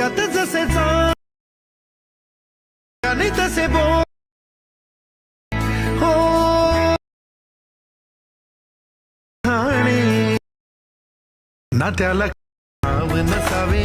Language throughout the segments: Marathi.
धुक्यात जसे आणि तसे बोल. हो. ना त्याला नसावे.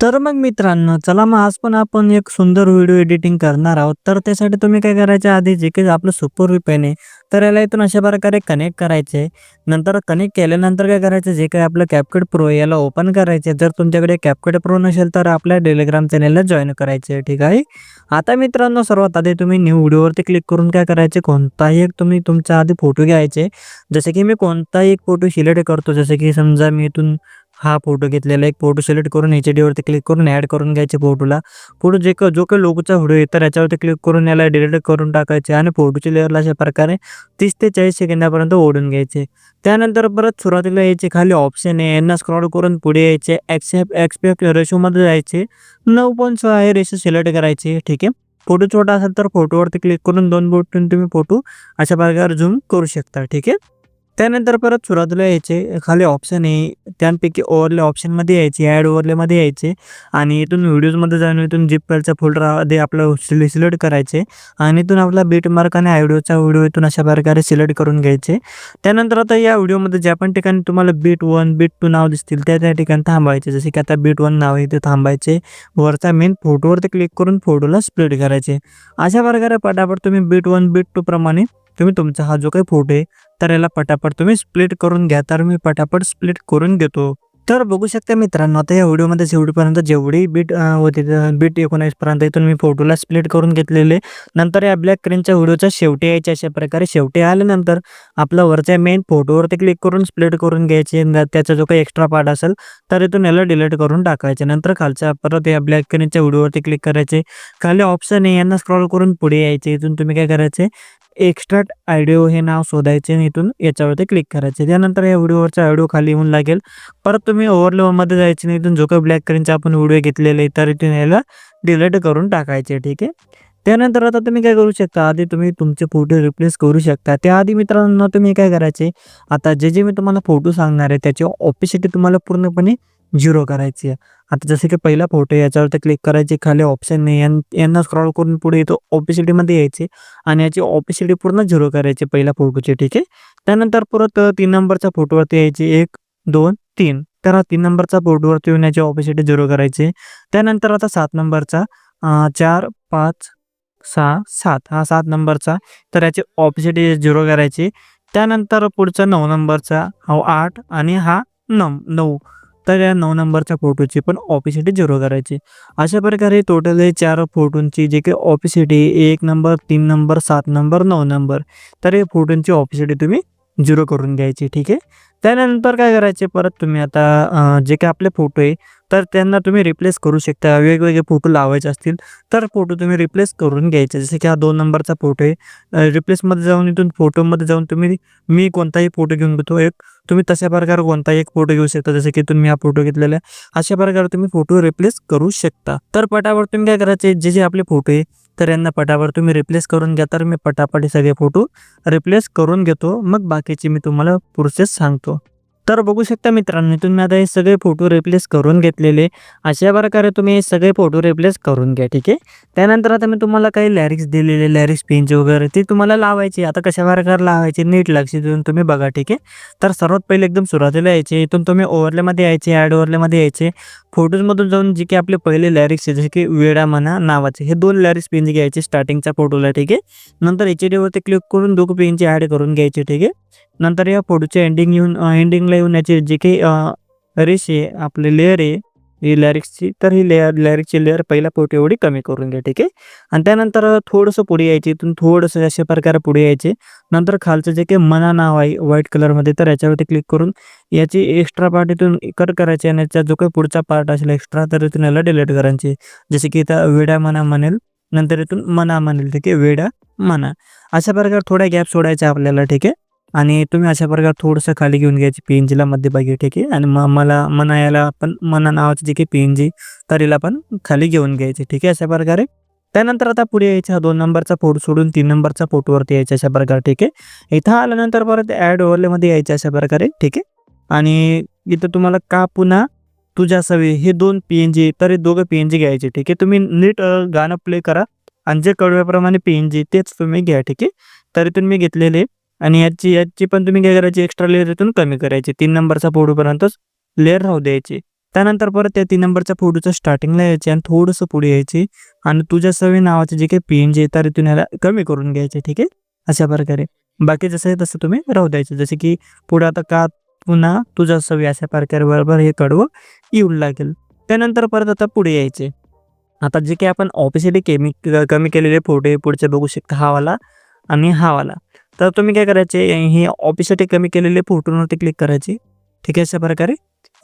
तर मग मित्रांनो चला मग आज पण आपण एक सुंदर व्हिडिओ एडिटिंग करणार आहोत. तर त्यासाठी तुम्ही काय करायच्या आधी जे काही आपलं सुपर पेन आहे तर याला इथून अशा प्रकारे कनेक्ट करायचे. नंतर कनेक्ट केल्यानंतर काय करायचं जे काही आपलं कॅपकट प्रो याला ओपन करायचे. जर तुमच्याकडे कॅपकट प्रो नसेल तर आपल्या टेलिग्राम चॅनेलला जॉईन करायचे ठीक आहे? आता मित्रांनो सर्वात आधी तुम्ही न्यू व्हिडिओवरती क्लिक करून काय करायचे कोणताही एक तुम्ही तुमच्या आधी फोटो घ्यायचे. जसे की मी कोणताही एक फोटो सिलेक्ट करतो. जसे की समजा मी इथून हा फोटो घेतलेला एक फोटो सिलेक्ट करून एच डीवरती क्लिक करून ॲड करून घ्यायचे फोटोला. फोटो जे का जो काही लोगोचा व्हिडिओ आहे तर याच्यावरती क्लिक करून याला डिलीट करून टाकायचे आणि फोटोचे लेअरला अशा प्रकारे तीस ते चाळीस सेकंदापर्यंत ओढून घ्यायचे. त्यानंतर परत सुरुवातीला यायचे खाली ऑप्शन आहे. यांना स्क्रॉल करून पुढे यायचे. एक्सेप्ट एक्सपेक्ट रेशोमध्ये जायचे. नऊ पॉईंट सहा हे रेशो सिलेक्ट करायचे. ठीक आहे? फोटो छोटा असेल तर फोटोवरती क्लिक करून दोन बोटून तुम्ही फोटो अशा प्रकारे झूम करू शकता. ठीक आहे? त्यानंतर परत सुरुवातीला यायचे खाली ऑप्शन आहे त्यापैकी ओव्हरले ऑप्शनमध्ये यायचे ॲड ओव्हरलेमध्ये यायचे आणि इथून व्हिडिओजमध्ये जाऊन इथून जिप फोल्डरमध्ये आपलं सिले सिलेक्ट करायचे आणि इथून आपला बीट मार्क आणि आयडिओचा व्हिडिओ इथून अशा प्रकारे सिलेक्ट करून घ्यायचे. त्यानंतर आता या व्हिडिओमध्ये ज्या पण ठिकाणी तुम्हाला बीट वन बीट टू नाव दिसतील त्या त्या ठिकाणी थांबायचे. जसे की आता बीट वन नाव आहे ते थांबायचे. वरचा मेन फोटोवरती क्लिक करून फोटोला स्प्लिट करायचे. अशा प्रकारे पटापट तुम्ही बीट वन बीट टू प्रमाणे तुम्ही तुमचा हा जो काही फोटो आहे तर याला पटापट. तुम्ही स्प्लिट करून घ्या तर मी पटापट स्प्लिट करून घेतो. तर बघू शकता मित्रांनो आता या व्हिडिओमध्ये शेवटीपर्यंत जेवढी बीट होती बीट एकोणावीसपर्यंत इथून मी फोटोला स्प्लिट करून घेतलेले. नंतर या ब्लॅक क्रीनच्या व्हिडिओच्या शेवटी यायचे अशा प्रकारे शेवटी आल्यानंतर आपला वरच्या मेन फोटोवरती क्लिक करून स्प्लिट करून घ्यायचे. त्याचा जो काही एक्स्ट्रा पार्ट असेल तर इथून याला डिलीट करून टाकायचे. नंतर खालच्या परत या ब्लॅक क्रीनच्या व्हिडिओवरती क्लिक करायचे. खाली ऑप्शन आहे यांना स्क्रॉल करून पुढे यायचे. इथून तुम्ही काय करायचे? एक्स्ट्रॅक्ट ऑडिओ हे नाव शोधायचे आणि इथून याच्यावरती क्लिक करायचे. त्यानंतर या व्हिडिओवरचा ऑडिओ खाली येऊन लागेल. परत तुम्ही ओव्हरलोमध्ये जायचे नाही इथून जो काही ब्लॅक करीनचा आपण व्हिडिओ घेतलेले तर इथून याला डिलीट करून टाकायचे ठीक आहे? त्यानंतर आता तुम्ही काय करू शकता? आधी तुम्ही तुमचे फोटो रिप्लेस करू शकता. त्याआधी मित्रांनो तुम्ही काय करायचे? आता जे जे मी तुम्हाला फोटो सांगणार आहे त्याची ऑपिसिटी तुम्हाला पूर्णपणे झिरो करायची आहे. आता जसे की पहिला फोटो याच्यावरती क्लिक करायचे खाली ऑप्शन नाही. यांना स्क्रॉल करून पुढे येतो ऑपिसिटीमध्ये यायचे आणि याची ऑपिसिटी पूर्ण झिरो करायची पहिल्या फोटोची ठीक आहे? त्यानंतर परत तीन नंबरच्या फोटोवरती यायची. एक दोन तीन. तर हा तीन नंबरचा फोटोवरती येऊन याची ऑपिसिटी झिरो करायची. त्यानंतर आता सात नंबरचा चार पाच सहा सात. हा सात नंबरचा तर याची ऑपिसिटी झिरो करायची. त्यानंतर पुढचा नऊ नंबरचा हा आठ आणि हा नऊ. नऊ. तर या नऊ नंबरच्या फोटोची पण ऑपिसिटी झिरो करायची. अशा प्रकारे टोटल हे चार फोटोंची जे काही ऑपिसिटी एक नंबर तीन नंबर सात नंबर नऊ नंबर तर हे फोटोंची ऑपिसिटी तुम्ही झिरो करून घ्यायची ठीक आहे? त्यानंतर काय करायचे? परत तुम्ही आता जे काही आपले फोटो आहे तर त्यांना तुम्ही रिप्लेस करू शकता. वेगवेगळे फोटो लावायचे असतील तर फोटो तुम्ही रिप्लेस करून घ्यायचे. जसे की हा दोन नंबरचा फोटो आहे. रिप्लेसमध्ये जाऊन इथून फोटोमध्ये जाऊन तुम्ही मी कोणताही फोटो घेऊन घेतो एक तुम्ही तशा प्रकारे कोणताही एक फोटो घेऊ शकता. जसे की तुम्ही हा फोटो घेतलेला आहे. अशा प्रकारे तुम्ही फोटो रिप्लेस करू शकता. तर पटापट तुम्ही काय करायचे? जे जे आपले फोटो आहे तर यांना पटापट तुम्ही रिप्लेस करून घ्या तर मी पटापट हे सगळे फोटो रिप्लेस करून घेतो. मग बाकीची मी तुम्हाला प्रोसेस सांगतो. तर बघू शकता मित्रांनो तुम्ही आता हे सगळे फोटो रिप्लेस करून घेतलेले. अशा प्रकारे तुम्ही हे सगळे फोटो रिप्लेस करून घ्या ठीक आहे? त्यानंतर आता मी तुम्हाला काही लॅरिक्स दिलेले लॅरिक्स पेंच वगैरे ते तुम्हाला लावायचे. आता कशा प्रकारे लावायचे नीट लक्ष देऊन तुम्ही बघा ठीक आहे? तर सर्वात पहिले एकदम सुरुवातीला यायचे. इथून तुम्ही ओव्हरलेमध्ये यायचे ॲड ओव्हरलेमध्ये यायचे. फोटोजमधून जाऊन जे की आपले पहिले लॅरिक्स आहे जसे की वेडा म्हणा नावाचे हे दोन लॅरिक्स पेंच घ्यायचे स्टार्टिंगच्या फोटोला ठीक आहे? नंतर एच डीवरती क्लिक करून दोघं पेनचे ॲड करून घ्यायचे ठीक आहे? नंतर या फोटोच्या एंडिंग येऊन एंडिंगला येऊन याचे जे काही रेश आहे आपले लेअर आहे ही लॅरिक्सची तर ही लेअर लॅरिक्सची लेअर पहिला फोटो एवढी कमी करून घ्या ठीक आहे? आणि त्यानंतर थोडंसं पुढे यायचे इथून थोडंसं अशा प्रकारे पुढे यायचे. नंतर खालचं जे काही मना नाव आहे व्हाईट कलरमध्ये तर याच्यावरती क्लिक करून याची एक्स्ट्रा पार्ट इथून कट करायची आणि याचा जो काही पुढचा पार्ट असेल एक्स्ट्रा तर इथून याला डिलीट करायचे. जसे की इथं वेडा मना म्हणेल नंतर इथून मना म्हणेल ठीक आहे? वेडा मना. अशा प्रकारे थोड्या गॅप सोडायचा आपल्याला ठीक आहे? आणि तुम्ही अशा प्रकारे थोडंसं खाली घेऊन घ्यायची पी एन जीला मध्यभागी ठीक आहे? आणि मग मला मना याला पण मना नावाचं जे काही एन जी तरीला पण खाली घेऊन घ्यायची ठीक आहे? अशा प्रकारे. त्यानंतर आता पुढे यायचा हा दोन नंबरचा फोटो सोडून तीन नंबरचा फोटोवरती यायचा अशा प्रकारे ठीक आहे? इथं आल्यानंतर परत ॲड ओव्हरलेमध्ये यायचं अशा प्रकारे ठीक आहे? आणि इथं तुम्हाला का पुन्हा तुझ्या सवे हे दोन पी एन जी तर हे दोघं पी एन जी घ्यायचे ठीक आहे? तुम्ही नीट गाणं प्ले करा. आणि जे कडव्याप्रमाणे पी एन जी तेच तुम्ही घ्या ठीक आहे? तरी तुम्ही मी घेतलेले आणि याची याची पण तुम्ही काय करायची एक्स्ट्रा लेअर इथून कमी करायची. तीन नंबरचा फोडूपर्यंतच लेअर राहू द्यायची. त्यानंतर परत त्या तीन नंबरच्या फोटोच्या स्टार्टिंगला यायची आणि थोडंसं पुढे यायची. आणि तुझ्या सवय नावाचे जे काही पी एन जी तर इथून याला कमी करून घ्यायचे ठीक आहे? अशा प्रकारे. बाकी जसं आहे तसं तुम्ही राहू द्यायचं. जसे की पुढे आता का पुन्हा तुझ्या सवय अशा प्रकारे बरोबर हे कडवं येऊ लागेल. त्यानंतर परत आता पुढे यायचे. आता जे काही आपण ऑफिशियली केमी कमी केलेले फोटो पुढचे बघू शकता हा वाला आणि हा वाला. तर तुम्ही काय करायचे हे ऑफिससाठी कमी केलेले फोटोवरती क्लिक करायचे. ठीक आहे अशा प्रकारे.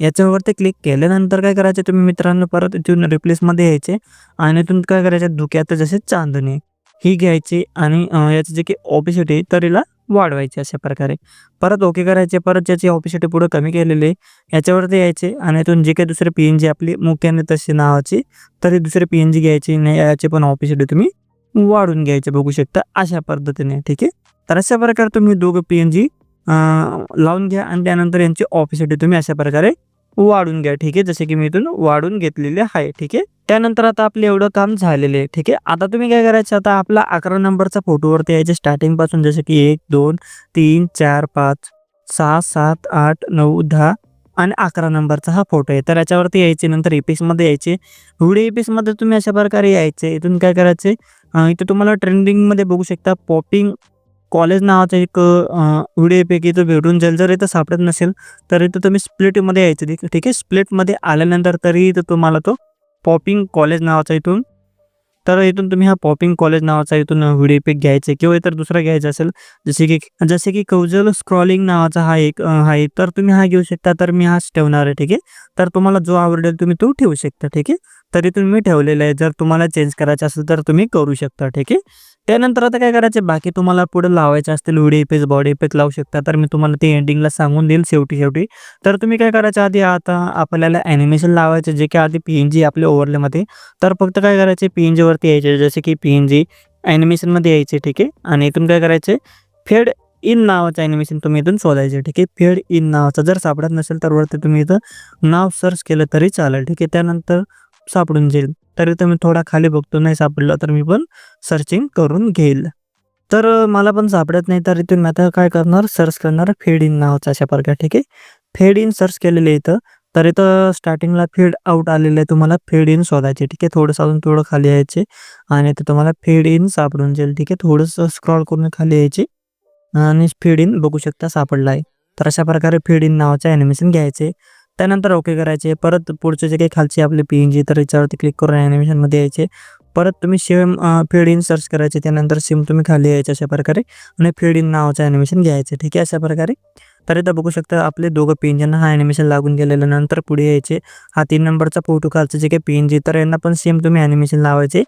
याच्यावरती क्लिक केल्यानंतर काय करायचे तुम्ही मित्रांनो परत इथून रिप्लेसमध्ये यायचे आणि इथून काय करायचे धुक्यात जसे चांदणी ही घ्यायची आणि अं, याचं जे काही ऑफिसिटी तर हिला वाढवायची अशा प्रकारे. परत ओके करायचे परत ज्याची ऑफिसिटी पुढे कमी केलेली आहे, याच्यावरती यायचे आणि इथून जे काही दुसरे पी एन जी आपली मुख्याने तशी नावाची तर हे दुसरे पी एन जी घ्यायची नाही याची पण ऑफिसिटी तुम्ही वाढून घ्यायचे बघू शकता अशा पद्धतीने. ठीक आहे? तर अशा प्रकारे तुम्ही दोघं पी एन जी लावून घ्या आणि त्यानंतर यांची ऑफिसिटी तुम्ही अशा प्रकारे वाढून घ्या ठीक आहे? जसे की मी इथून वाढून घेतलेले आहे ठीक आहे? त्यानंतर आता आपलं एवढं काम झालेलं आहे ठीक आहे? आता तुम्ही काय करायचं? आता आपला अकरा नंबरचा फोटोवरती यायचे स्टार्टिंगपासून जसे की एक दोन तीन चार पाच सहा सात आठ नऊ दहा आणि अकरा नंबरचा हा फोटो आहे. तर याच्यावरती यायचे नंतर एपिक्समध्ये यायचे. व्हिडिओ एपिक्समध्ये तुम्ही अशा प्रकारे यायचे. इथून काय करायचे? इथं तुम्हाला ट्रेंडिंगमध्ये बघू शकता. पॉपिंग कॉलेज नावाचा एक व्हिडिओपैकी इथं भेटून जाईल. जर इथं सापडत नसेल तर इथं तुम्ही स्प्लिटमध्ये यायचं ठीक ठीक आहे? स्प्लिटमध्ये आल्यानंतर तरी इथं तुम्हाला तो पॉपिंग कॉलेज नावाचा इथून तर इथून तुम्ही हा पॉपिंग कॉलेज नावाचा इथून व्हिडिओ पेक घ्यायचा किंवा इतर दुसरा घ्यायचा असेल जसे की जसे की कौजल स्क्रॉलिंग नावाचा हा एक आहे तर तुम्ही हा घेऊ शकता. तर मी हाच ठेवणार आहे ठीक आहे? तर तुम्हाला जो आवडेल तुम्ही तो ठेवू शकता ठीक आहे? तरी तुम्ही ठेवलेला आहे. जर तुम्हाला चेंज करायचं असेल तर तुम्ही करू शकता ठीक आहे? त्यानंतर आता काय करायचं बाकी तुम्हाला पुढे लावायचे असतील व्हिडिओ इफेक्ट बॉडी इफेक्ट लावू शकता. तर मी तुम्हाला ते एंडिंगला सांगून देईल शेवटी शेवटी. तर तुम्ही काय करायचं आधी आता आपल्याला ॲनिमेशन लावायचं जे की आधी पी एन जी आपल्या ओव्हरलेमध्ये तर फक्त काय करायचे पी एन जीवरती यायचे जसे की पी एन जी ॲनिमेशनमध्ये यायचे ठीक आहे? आणि इथून काय करायचे फेड इन नावाचं ॲनिमेशन तुम्ही इथून शोधायचे ठीक आहे? फेड इन नावाचं. जर सापडत नसेल तर वरती तुम्ही इथं नाव सर्च केलं तरी चालेल ठीक आहे? त्यानंतर सापडून जाईल. तरी तर मी थोडा खाली बघतो नाही सापडला तर मी पण सर्चिंग करून घेईल. तर मला पण सापडत नाही तर इथून मी आता काय करणार? सर्च करणार फेड इन नावाचं अशा प्रकारे ठीक आहे? फेड इन सर्च केलेलं आहे इथं. तर इथं स्टार्टिंगला फेड आउट आलेलं आहे तुम्हाला फेड इन शोधायचे ठीक आहे? थोडंसं अजून थोडं खाली यायचे आणि ते तुम्हाला फेड इन सापडून जाईल ठीक आहे? थोडंसं स्क्रॉल करून खाली यायचे आणि फेड इन बघू शकता सापडला आहे तर अशा प्रकारे फेड इन नावाचं ॲनिमेशन घ्यायचे. त्यानंतर ओके करायचे. परत पुढचे जे काही खालचे आपले पी एन जी तर याच्यावरती क्लिक करून ॲनिमेशनमध्ये यायचे. परत तुम्ही सेम फेड इन सर्च करायचे. त्यानंतर सेम तुम्ही खाली यायचे अशा प्रकारे. आणि फेड इन नावाचं ॲनिमेशन घ्यायचं. ठीक आहे? अशा प्रकारे. तर इथं बघू शकता आपले दोघं पी एन जींना हा ॲनिमेशन लागून गेलेलं. नंतर पुढे यायचे. हा तीन नंबरचा फोटो खालचं जे काही पी एन जी तर यांना पण सेम तुम्ही ॲनिमेशन लावायचे.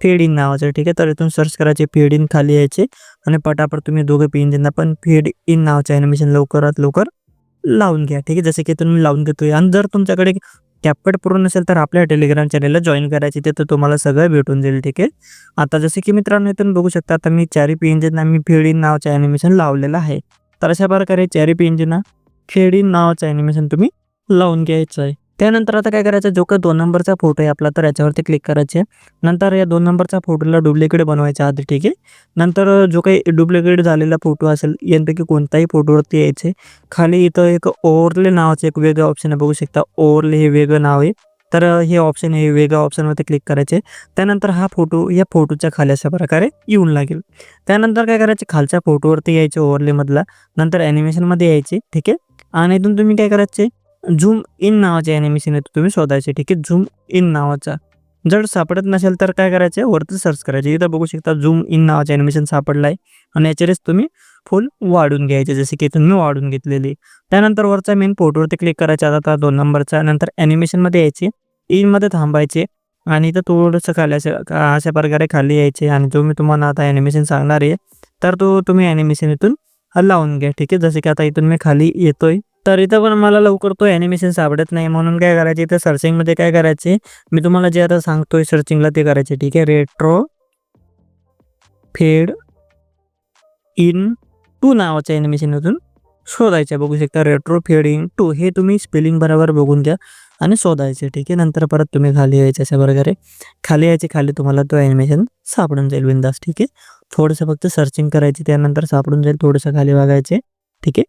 फेड इन नावाचं. ठीक आहे? तर इथून सर्च करायचे. फेड इन खाली यायचे. आणि पटापट तुम्ही दोघं पी एन जींना पण फीड इन नावाचं ॲनिमेशन लवकरात लवकर लावून घ्या ठीक आहे? जसे की तुम्ही लावून घेतोय. आणि जर तुमच्याकडे कॅपकट पूर्ण नसेल तर आपल्या टेलिग्राम चॅनलला जॉईन करायची तिथं तुम्हाला सगळं भेटून जाईल ठीक आहे? आता जसे की मित्रांनो इथून बघू शकता आता मी चारी पी इंजिन मी फेडी नावचं नावाचं ॲनिमेशन लावलेलं आहे. तर अशा प्रकारे चारी पी इंजिन फेड इन नावाचं ॲनिमेशन तुम्ही लावून घ्यायचं आहे. त्यानंतर आता काय करायचं? जो काही दोन नंबरचा फोटो आहे आपला तर याच्यावरती क्लिक करायचे. नंतर या दोन नंबरचा फोटोला डुप्लिकेट बनवायचा आधी ठीक आहे? नंतर जो काही डुप्लिकेट झालेला फोटो असेल यांपैकी कोणताही फोटोवरती यायचे. खाली इथं एक ओव्हरले नावाचं एक वेगळं ऑप्शन आहे बघू शकता. ओव्हरले हे वेगळं नाव आहे. तर हे ऑप्शन हे वेगळ्या ऑप्शनवरती क्लिक करायचे. त्यानंतर हा फोटो या फोटोच्या खाली अशा प्रकारे येऊन लागेल. त्यानंतर काय करायचे? खालच्या फोटोवरती यायचे ओव्हरलेमधला नंतर ॲनिमेशनमध्ये यायचे ठीक आहे? आणि इथून तुम्ही काय करायचे? झूम इन नावाच्या ॲनिमेशन येतो तुम्ही शोधायचे ठीक आहे? झूम इन नावाचा. जर सापडत नसेल तर काय करायचे वरती सर्च करायचे. इथं बघू शकता झूम इन नावाचं ॲनिमेशन सापडलं आहे आणि याच्यावरच तुम्ही फुल वाढून घ्यायचे जसे की इथून मी वाढून घेतलेली. त्यानंतर वरचा मेन फोटोवरती क्लिक करायचा. आता दोन नंबरचा नंतर ॲनिमेशनमध्ये यायचे. इनमध्ये थांबायचे. आणि इथं थोडंसं खाली असं अशा प्रकारे खाली यायचे. आणि जो मी तुम्हाला आता ॲनिमेशन सांगणार आहे तर तो तुम्ही ॲनिमेशन इथून लावून घ्या. ठीक आहे? जसे की आता इथून मी खाली येतोय. तर इथं पण मला लवकर तो ॲनिमेशन सापडत नाही. म्हणून काय करायचे इथं सर्चिंगमध्ये काय करायचे मी तुम्हाला जे आता सांगतोय सर्चिंगला ते करायचे ठीक आहे? रेट्रो फेड इन टू नावाच्या ॲनिमेशनमधून शोधायचं बघू शकता रेट्रो फेड इन टू हे तुम्ही स्पेलिंग बरोबर बघून घ्या आणि शोधायचे ठीक आहे? नंतर परत तुम्ही खाली यायचे अशा प्रकारे. खाली यायचे खाली तुम्हाला तो ॲनिमेशन सापडून जाईल विंदास ठीक आहे? थोडंसं फक्त सर्चिंग करायची त्यानंतर सापडून जाईल थोडंसं खाली बघायचे ठीक आहे?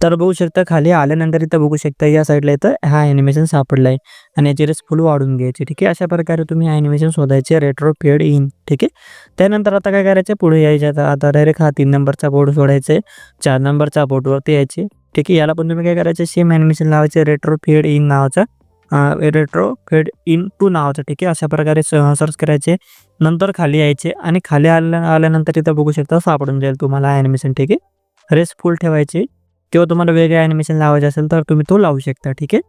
तर बघू शकता खाली आल्यानंतर इथं बघू शकता या साईडला इथं हा ॲनिमेशन सापडला आहे. आणि याची रेस फुल वाढून घ्यायची ठीक आहे? अशा प्रकारे तुम्ही ॲनिमेशन शोधायचे रेट्रो फेड इन ठीक आहे? त्यानंतर आता काय करायचं पुढे यायचे आता आता डायरेक्ट हा तीन नंबरचा बोर्ड सोडायचा आहे चार नंबरचा बोर्डवरती यायचे ठीक आहे? याला पण तुम्ही काय करायचं सेम ॲनिमेशन लावायचे रेट्रो फेड इन नावाचा रेट्रो फेड इन टू नावाचं ठीक आहे? अशा प्रकारे सर्च करायचे नंतर खाली यायचे आणि खाली आल्या आल्यानंतर इथं बघू शकता सापडून जाईल तुम्हाला ॲनिमेशन ठीक आहे? रेस फुल ठेवायची. किंवा तुम्हाला वेगळे ॲनिमेशन लावायचे असेल तर तुम्ही तो लावू शकता ठीक आहे?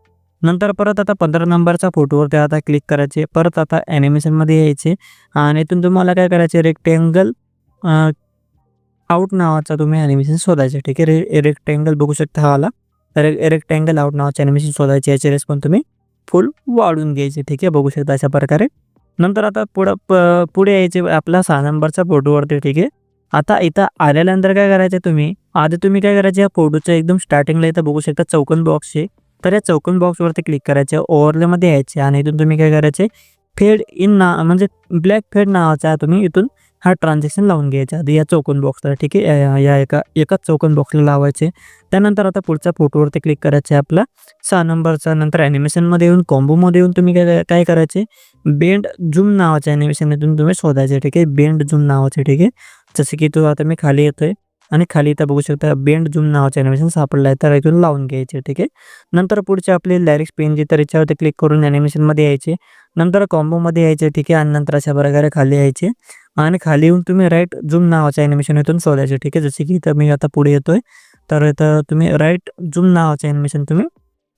नंतर परत आता पंधरा नंबरचा फोटोवरती आता क्लिक करायचे. परत आता ॲनिमेशनमध्ये यायचे. आणि इथून तुम्हाला काय करायचे? रेक्टेंगल आउट नावाचा तुम्ही ॲनिमेशन शोधायचे ठीक आहे? रे रेक्टेंगल बघू शकता हा रे तर रेक्टेंगल आउट नावाचे ॲनिमेशन शोधायचे. याचे रेस पण तुम्ही फुल वाढून घ्यायचे ठीक आहे? बघू शकता अशा प्रकारे. नंतर आता पुढं प पुढे यायचे आपला सहा नंबरचा फोटोवरती ठीक आहे? आता इथं आल्यानंतर काय करायचं तुम्ही? आधी तुम्ही काय करायचे या फोटोच्या एकदम स्टार्टिंगला इथं बघू शकता चौकन बॉक्स आहे. तर या चौकन बॉक्सवरती क्लिक करायचं ओव्हरलेमध्ये यायचे आणि इथून तुम्ही काय करायचे फेड इन ना म्हणजे ब्लॅक फेड नावाचा तुम्ही इथून हा ट्रान्झॅक्शन लावून घ्यायचा. आधी या चौकन बॉक्सला ठीक आहे? या- एका एकाच चौकन बॉक्सला लावायचे. त्यानंतर आता पुढच्या फोटोवरती क्लिक करायचे आपला. सहा नंबरचा नंतर ॲनिमेशनमध्ये येऊन कॉम्बोमध्ये येऊन तुम्ही काय काय करायचे? बेंड झूम नावाच्या ॲनिमेशनमधून तुम्ही शोधायचे ठीक आहे? बेंड झूम नावाचे ठीक आहे? जसे की तो आता मी खाली येतोय. आणि खाली इथं बघू शकता बेंड झूम नावाचं ॲनिमेशन सापडलं आहे. तर इथून लावून घ्यायचे ठीक आहे? नंतर पुढचे आपले लॅरिक्स पेन जे तर याच्यावरती क्लिक करून ॲनिमेशनमध्ये यायचे. नंतर कॉम्बोमध्ये यायचे ठीक आहे? आणि नंतर अशा प्रकारे खाली यायचे. आणि खाली येऊन तुम्ही राईट झूम नावाच्या ॲनिमेशन इथून सोडायचे ठीक आहे? जसे की इथं मी आता पुढे येतोय. तर इथं तुम्ही राईट झूम नावाचं ॲनिमेशन तुम्ही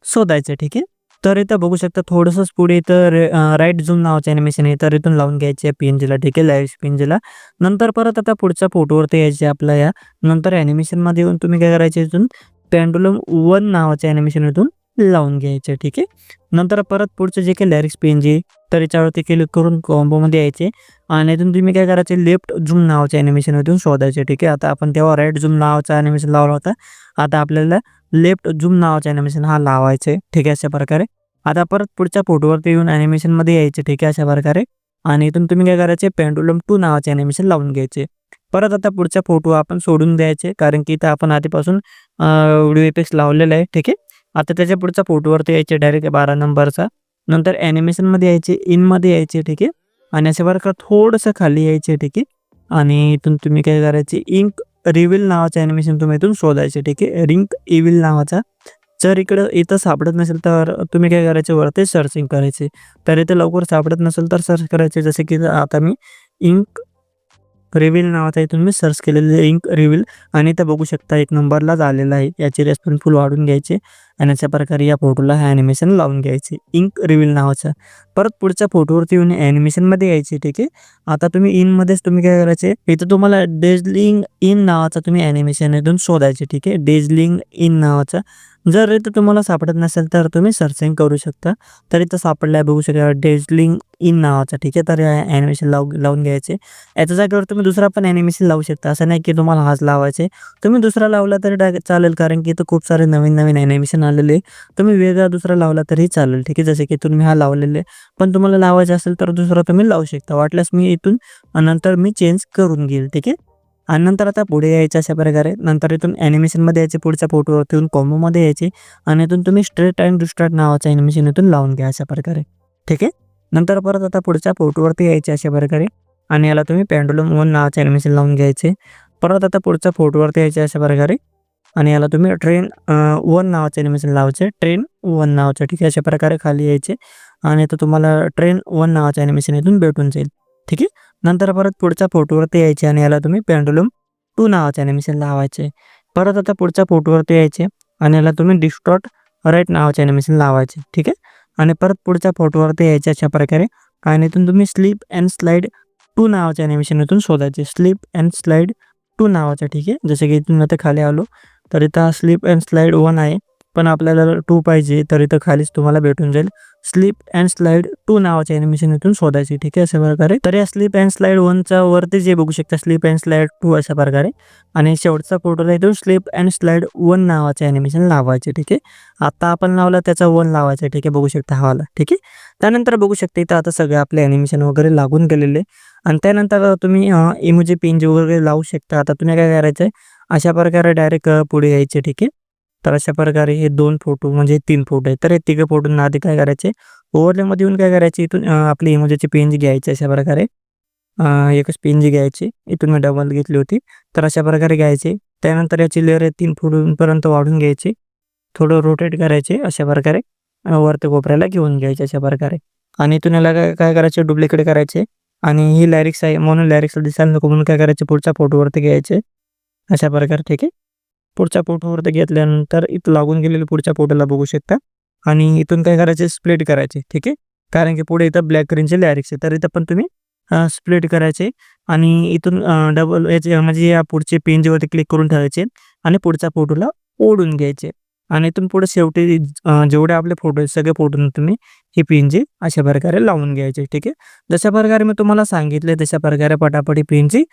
शोधायचं ठीक आहे? तर इथं बघू शकता थोडंसंच पुढे इथं राईट झूम नावाचं ॲनिमेशन आहे. तर इथून लावून घ्यायचे पी एन जीला ठीक आहे लाईव्ह पी एन जीला नंतर परत आता पुढच्या फोटोवरती यायचे आपल्या या. नंतर ॲनिमेशनमध्ये येऊन तुम्ही काय करायचे इथून? पॅन्डुलम वन नावाच्या ॲनिमेशन इथून लावून घ्यायचे ठीक आहे? नंतर परत पुढचं जे काही लॅरिक्स पेन जे तर याच्यावरती क्लिक करून कॉम्बोमध्ये यायचे आणि इथून तुम्ही काय करायचे लेफ्ट झूम नावाच्या ॲनिमेशन इथून शोधायचे ठीक आहे? आता आपण तेव्हा राईट झूम नावाचा ॲनिमेशन लावला होता. आता आपल्याला लेफ्ट झूम नावाचा ॲनिमेशन हा लावायचा आहे ठीक आहे अशा प्रकारे. आता परत पुढच्या फोटोवरती येऊन ॲनिमेशनमध्ये यायचे. ठीक आहे अशा प्रकारे. आणि इथून तुम्ही काय करायचे? पेंडुलम टू नावाचे ॲनिमेशन लावून घ्यायचे. परत आता पुढचा फोटो आपण सोडून द्यायचे. कारण की इथं आपण आधीपासून व्हिडिओ इफेक्ट्स लावलेला आहे. ठीक आहे? आता त्याच्या पुढच्या फोटोवरती यायचे डायरेक्ट बारा नंबरचा. नंतर ॲनिमेशनमध्ये यायचे इनमध्ये यायचे. ठीक आहे? आणि अशा प्रकारे थोडंसं खाली यायचे. ठीक आहे? आणि इथून तुम्ही काय करायचे? इंक रिव्हिल नावाचं ॲनिमेशन तुम्ही इथून शोधायचे ठीक आहे? रिंक इव्हिल नावाचा. जर इकडं इथं सापडत नसेल तर तुम्ही काय करायचे? वरती सर्चिंग करायचे. तर इथे लवकर सापडत नसेल तर सर्च करायचे. जसे की आता मी इंक रिव्हिल नावाचा इथून मी सर्च केलेलं इंक रिव्हिल आणि इथं बघू शकता एक नंबरलाच आलेला आहे. याची रेस्पॉन्स फुल वाढून घ्यायचे. आणि अशा प्रकारे या फोटोला हे ॲनिमेशन लावून घ्यायचे. इंक रिव्हिल नावाचं. परत पुढच्या फोटोवरती येऊन ॲनिमेशनमध्ये यायचे ठीक आहे? आता तुम्ही इनमध्येच तुम्ही काय करायचे? इथं तुम्हाला डेजलिंग इन नावाचा तुम्ही ॲनिमेशन इथून शोधायचे ठीक आहे? डेजलिंग इन नावाचा. जर इथं तुम्हाला सापडत नसेल तर तुम्ही सर्चिंग करू शकता. तर इथं सापडलं बघू शकता डेझलिंग इन नावाचा ठीक आहे? तर ॲनिमेशन लावू लावून घ्यायचे. याच्या जागेवर तुम्ही दुसरा पण ॲनिमेशन लावू शकता. असं नाही की तुम्हाला हाच लावायचे. तुम्ही दुसरा लावला तरी डाय चालेल कारण की इथं खूप सारे नवीन नवीन ॲनिमेशन आलेले तुम्ही वेगळा दुसरा लावला तरी चालेल ठीक आहे? जसे की तुम्ही हा लावलेले पण तुम्हाला लावायचा असेल तर दुसरा तुम्ही लावू शकता. वाटल्यास मी इथून नंतर मी चेंज करून घेईल ठीक आहे? आणि नंतर आता पुढे यायचं अशा प्रकारे. नंतर इथून ॲनिमेशनमध्ये यायचे पुढच्या फोटोवरती येऊन कॉम्बोमध्ये यायचे. आणि इथून तुम्ही स्ट्रेट अँड रिस्टार्ट नावाचं ॲनिमेशन इथून लावून घ्या अशा प्रकारे. ठीक आहे? नंतर परत आता पुढच्या फोटोवरती यायचे अशा प्रकारे. आणि याला तुम्ही पॅन्डुलम वन नावाचं ॲनिमेशन लावून घ्यायचे. परत आता पुढच्या फोटोवरती यायचे अशा प्रकारे. आणि याला तुम्ही ट्रेन वन नावाचं ॲनिमेशन लावायचे. ट्रेन वन नावाचं ठीक आहे? अशा प्रकारे खाली यायचे. आणि तर तुम्हाला ट्रेन वन नावाचं ॲनिमेशन इथून भेटून जाईल. ठीक आहे? नंतर परत पुढच्या फोटोवरती यायचे आणि याला तुम्ही पेंडुलम टू नावाचे ॲनिमेशन लावायचे. परत आता पुढच्या फोटोवरती यायचे आणि याला तुम्ही डिस्टॉट राईट नावाचे ॲनिमेशन लावायचे ठीक आहे? आणि परत पुढच्या फोटोवरती यायचे अशा प्रकारे. आणि इथून तुम्ही स्लीप अँड स्लाईड टू नावाच्या ॲनिमेशन इथून शोधायचे. स्लीप अँड स्लाईड टू नावाचं ठीक आहे? जसं की इथून आता खाली आलो. तर इथं स्लीप अँड स्लाईड वन आहे. पण आपल्याला टू पाहिजे तर इथं खालीच तुम्हाला भेटून जाईल. स्लीप अँड स्लाईड टू नावाचे ॲनिमेशन इथून शोधायची. ठीक आहे अशा प्रकारे. तर या स्लीप अँड स्लाईड वनच्या वरती जे बघू शकता स्लीप अँड स्लाईड टू अशा प्रकारे. आणि शेवटचा फोटोला इथून स्लीप अँड स्लाईड वन नावाचे ॲनिमेशन लावायचे. ठीक आहे? आता आपण लावला त्याचा वन लावायचा ठीक आहे बघू शकता हवाला ठीक आहे? त्यानंतर बघू शकता इथं आता सगळे आपले ॲनिमेशन वगैरे लागून गेलेले. आणि त्यानंतर तुम्ही इमोजी पिंज वगैरे लावू शकता. आता तुम्ही काय करायचं आहे अशा प्रकारे डायरेक्ट पुढे यायचे. ठीक आहे? तर अशा प्रकारे हे दोन फोटो म्हणजे तीन फोटो आहेत. तर हे तिघं फोटोंना आधी काय करायचे? ओव्हरलेमध्ये येऊन काय करायचे? इथून आपली इमोजीची पेंज घ्यायची अशा प्रकारे. एकच पेंज घ्यायची. इथून मी डबल घेतली होती. तर अशा प्रकारे घ्यायची. त्यानंतर याची लेअर तीन फुटपर्यंत वाढून घ्यायची. थोडं रोटेट करायचे अशा प्रकारे. वरती कोपऱ्याला घेऊन घ्यायचे अशा प्रकारे. आणि इथून याला काय काय करायचे? डुप्लिकेट करायचे. आणि ही लॅरिक्स आहे म्हणून लॅरिक्सला दिसायला नको म्हणून काय करायचे? पुढच्या फोटोवरती घ्यायचे. अशा प्रकारे ठीक आहे? पुढच्या पोटावरती घेतल्यानंतर इथं लागून गेलेले पुढच्या फोटोला बघू शकता. आणि इथून काय करायचे? स्प्लिट करायचे ठीक आहे? कारण की पुढे इथं ब्लॅक ग्रीनचे लॅरिक्स आहे. तर इथं पण तुम्ही स्प्लिट करायचे. आणि इथून डबल याचे म्हणजे या पुढचे पेंजवरती क्लिक करून ठेवायचे आणि पुढच्या फोटोला ओढून घ्यायचे. आणि इथून पुढे शेवटी जेवढे आपले फोटो आहेत सगळे फोटो तुम्ही ही पिंजी अशा प्रकारे लावून घ्यायचे ठीक आहे? जशा प्रकारे मी तुम्हाला सांगितले तशा प्रकारे पटापटी पिंजी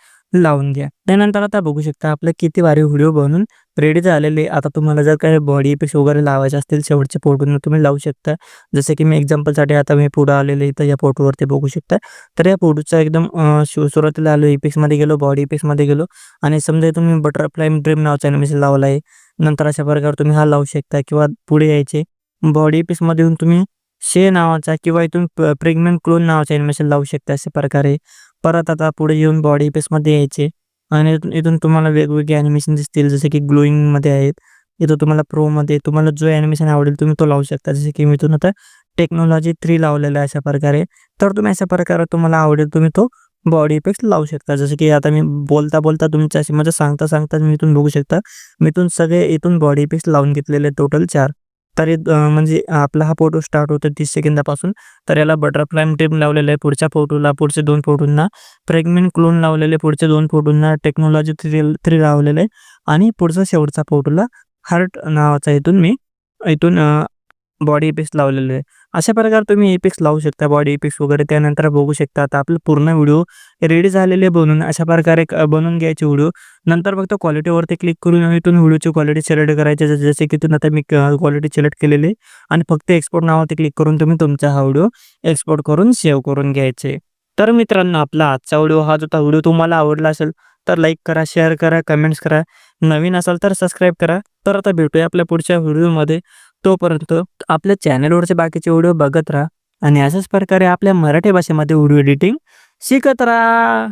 लावून घ्या. त्यानंतर आता बघू शकता आपले किती वारी व्हिडिओ बनवून रेडी झालेले आता तुम्हाला जर काही बॉडी इफेक्ट वगैरे लावायचे असतील शेवटच्या फोटोने तुम्ही लावू शकता. जसे की मी एक्झाम्पलसाठी आता मी पुढं आलेले इथं या फोटोवरती बघू शकता. तर या फोटोचा एकदम सुरुवातीला आलो इपिक्समध्ये गेलो बॉडी इपिक्समध्ये गेलो. आणि समजा तुम्ही बटरफ्लाय ड्रीम नावाचा ॲनिमेशन लावला आहे. नंतर अशा प्रकारे तुम्ही हा लावू शकता किंवा पुढे यायचे. बॉडी इफेक्ट्समध्ये येऊन तुम्ही शे नावाचा किंवा इथून प्रेग्नंट क्लोन नावाचा ॲनिमेशन लावू शकता अशा प्रकारे. परत आता पुढे येऊन बॉडी पेसमध्ये यायचे. आणि इथून तुम्हाला वेगवेगळे ॲनिमेशन दिसतील जसे की ग्लोईंगमध्ये आहेत. इथं तुम्हाला प्रोमध्ये तुम्हाला जो ॲनिमेशन आवडेल तुम्ही तो लावू शकता. जसे की मी इथून आता टेक्नॉलॉजी थ्री लावलेला अशा प्रकारे. तर तुम्ही अशा प्रकारे तुम्हाला आवडेल तुम्ही तो बॉडी इफेक्ट लावू शकता. जसं की आता मी बोलता बोलता तुमच्याशी म्हणजे सांगता सांगता मी इथून बघू शकता. मी इथून सगळे इथून बॉडी इफेक्ट लावून घेतलेले टोटल चार. तर म्हणजे आपला हा फोटो स्टार्ट होतो तीस सेकंदापासून. तर याला बटरफ्लाय टेप लावलेलं आहे पुढच्या फोटोला पुढचे दोन फोटोंना. प्रेग्नेंट क्लोन लावलेले पुढचे दोन फोटोंना. टेक्नॉलॉजी थ्री थ्री लावलेलं आहे. आणि पुढचा शेवटचा फोटोला हार्ट नावाचा इथून मी इथून बॉडी इपिक्स लावलेले आहे. अशा प्रकारे तुम्ही इपिक्स लावू शकता बॉडी इपिक्स वगैरे. त्यानंतर बघू शकता आता आपलं पूर्ण व्हिडिओ रेडी झालेले बनवून अशा प्रकारे बनवून घ्यायचे व्हिडिओ नंतर फक्त क्वालिटीवरती क्लिक करून इथून व्हिडिओची क्वालिटी सिलेक्ट करायची. जसे की इथून आता मी क्वालिटी सिलेक्ट केलेली आहे. आणि फक्त एक्सपोर्ट नावावरती क्लिक करून तुम्ही तुमचा हा व्हिडिओ एक्सपोर्ट करून सेव्ह करून घ्यायचे. तर मित्रांनो आपला आजचा व्हिडिओ हा जो व्हिडिओ तुम्हाला आवडला असेल तर लाईक करा शेअर करा कमेंट्स करा. नवीन असाल तर सबस्क्राईब करा. तर आता भेटूया आपल्या पुढच्या व्हिडिओमध्ये तोपर्यंत आपल्या चॅनलवरचे बाकीचे व्हिडिओ बघत राहा आणि अशाच प्रकारे आपल्या मराठी भाषेमध्ये व्हिडिओ एडिटिंग शिकत राहा.